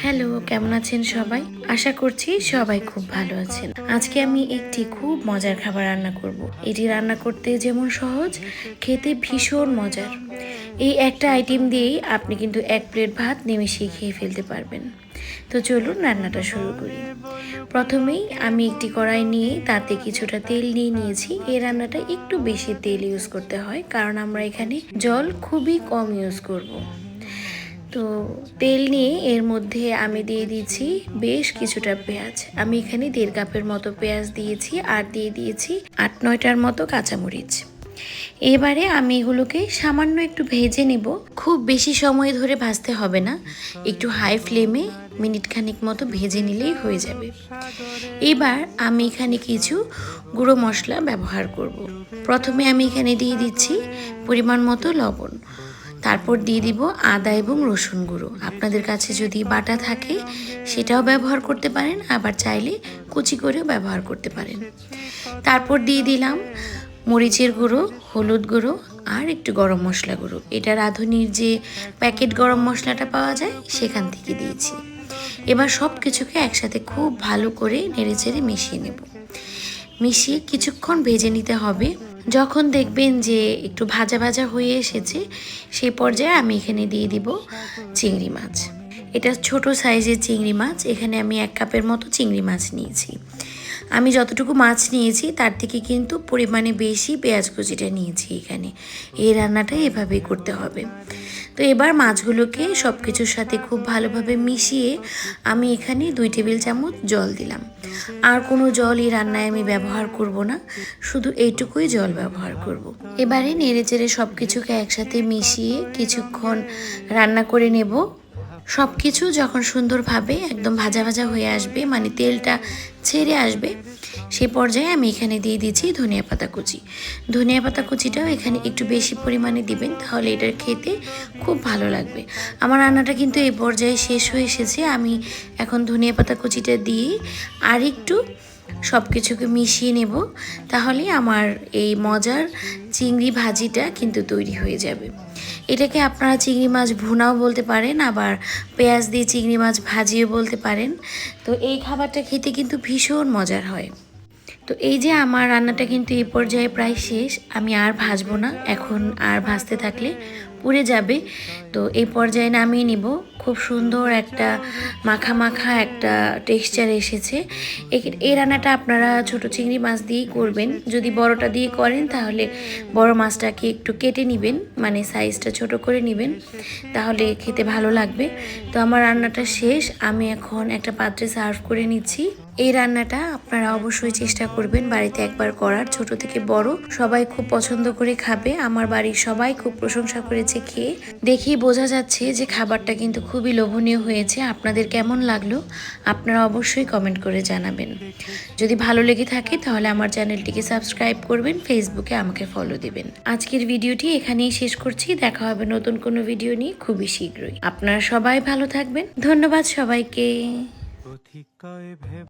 Hello, কেমন আছেন সবাই? আশা করছি সবাই খুব ভালো আছেন। আজকে আমি একটি খুব মজার খাবার রান্না করব। এটি রান্না করতে যেমন সহজ, খেতে ভীষণ মজার। এই একটা আইটেম দিয়েই আপনি কিন্তু এক প্লেট ভাত নিমেষেই খেয়ে ফেলতে পারবেন। তো চলুন রান্নাটা শুরু করি। প্রথমেই আমি একটি কড়াই নিয়ে তাতে কিছুটা তেল নিয়ে নিয়েছি। এই রান্নাটা একটু বেশি তেল ইউজ করতে হয়, কারণ আমরা এখানে জল খুবই কম ইউজ করব। তো তেল নিয়ে এর মধ্যে আমি দিয়ে দিয়েছি বেশ কিছুটা পেঁয়াজ। আমি এখানে দেড় কাপের মতো পেঁয়াজ দিয়েছি আর দিয়ে দিয়েছি আট নয়টার মতো কাঁচামরিচ। এবারে আমি এগুলোকে সামান্য একটু ভেজে নেব। খুব বেশি সময় ধরে ভাজতে হবে না। একটু হাই ফ্লেমে মিনিট খানিক মতো ভেজে নিলেই হয়ে যাবে। এবার আমি এখানে কিছু গুঁড়ো মশলা ব্যবহার করব। প্রথমে আমি এখানে দিয়ে দিচ্ছি পরিমাণ মতো লবণ। তারপর দিয়ে দিব আদা এবং রসুন গুঁড়ো। আপনাদের কাছে যদি বাটা থাকে, সেটাও ব্যবহার করতে পারেন, আবার চাইলে কুচি করেও ব্যবহার করতে পারেন। তারপর দিয়ে দিলাম মরিচের গুঁড়ো, হলুদ গুঁড়ো আর একটু গরম মশলা গুঁড়ো। এটা রাঁধুনির যে প্যাকেট গরম মশলাটা পাওয়া যায়, সেখান থেকে দিয়েছি। এবার সব কিছুকে একসাথে খুব ভালো করে নেড়েচেড়ে মিশিয়ে নেব। মিশিয়ে কিছুক্ষণ ভেজে নিতে হবে। যখন দেখবেন যে একটু ভাজা ভাজা হয়ে এসেছে, সেই পর্যায়ে আমি এখানে দিয়ে দিব চিংড়ি মাছ। এটা ছোট সাইজের চিংড়ি মাছ, এখানে আমি এক কাপের মতো চিংড়ি মাছ নিয়েছি। আমি যতটুকু মাছ নিয়েছি, তার থেকে কিন্তু পরিমাণে বেশি পেঁয়াজ কুচিটা নিয়েছি এখানে। এই রান্নাটা এভাবেই করতে হবে। তো এবার মাছগুলোকে সব কিছুর সাথে খুব ভালোভাবে মিশিয়ে আমি এখানে দুই টেবিল চামচ জল দিলাম আর কোনো জল এই রান্নায় আমি ব্যবহার করব না, শুধু এইটুকুই জল ব্যবহার করব। এবারে নেড়ে চেড়ে সব কিছুকে একসাথে মিশিয়ে কিছুক্ষণ রান্না করে নেব সব কিছু যখন সুন্দরভাবে একদম ভাজা ভাজা হয়ে আসবে মানে তেলটা ছেড়ে আসবে সেই পর্যায়ে আমি এখানে দিয়ে দিচ্ছি ধনিয়া পাতা কুচি। ধনিয়া পাতা কুচিটাও এখানে একটু বেশি পরিমাণে দিবেন, তাহলে এটার খেতে খুব ভালো লাগবে। আমার রান্নাটা কিন্তু এই পর্যায়ে শেষ হয়ে এসেছে। আমি এখন ধনিয়া পাতা কুচিটা দিয়ে আর একটু সব কিছুকে মিশিয়ে নেব, তাহলে আমার এই মজার চিংড়ি ভাজিটা কিন্তু তৈরি হয়ে যাবে। এটাকে আপনারা চিংড়ি মাছ ভুনাও বলতে পারেন, আবার পেঁয়াজ দিয়ে চিংড়ি মাছ ভাজিও বলতে পারেন। তো এই খাবারটা খেতে কিন্তু ভীষণ মজার হয়। তো এই যে আমার রান্নাটা কিন্তু এই পর্যায়ে প্রায় শেষ, আমি আর ভাজবো না। এখন আর ভাজতে থাকলে পুড়ে যাবে। তো এই পর্যায়ে নামিয়ে নিব। খুব সুন্দর একটা মাখা মাখা একটা টেক্সচার এসেছে। এই রান্নাটা আপনারা ছোট চিংড়ি মাছ দিয়েই করবেন। যদি বড়টা দিয়ে করেন তাহলে বড় মাছটাকে একটু কেটে নেবেন মানে সাইজটা ছোট করে নেবেন, তাহলে খেতে ভালো লাগবে। তো আমার রান্নাটা শেষ। আমি এখন একটা পাত্রে সার্ভ করে নিচ্ছি। এই রান্নাটা আপনারা অবশ্যই চেষ্টা করবেন বাড়িতে একবার করার। ছোট থেকে বড়। সবাই খুব পছন্দ করে খাবে। আমার বাড়ির সবাই খুব প্রশংসা করেছে। খেয়ে দেখেই বোঝা যাচ্ছে যে খাবারটা কিন্তু খুবই লোভনীয় হয়েছে। আপনাদের কেমন লাগল? আপনারা অবশ্যই কমেন্ট করে জানাবেন। যদি ভালো লেগে থাকে তাহলে আমার চ্যানেলটিকে সাবস্ক্রাইব করবেন, ফেসবুকে আমাকে ফলো দিবেন। আজকের ভিডিওটি এখানেই শেষ করছি। দেখা হবে নতুন কোনো ভিডিও নিয়ে খুবই শীঘ্রই। আপনারা সবাই ভালো থাকবেন। ধন্যবাদ সবাইকে।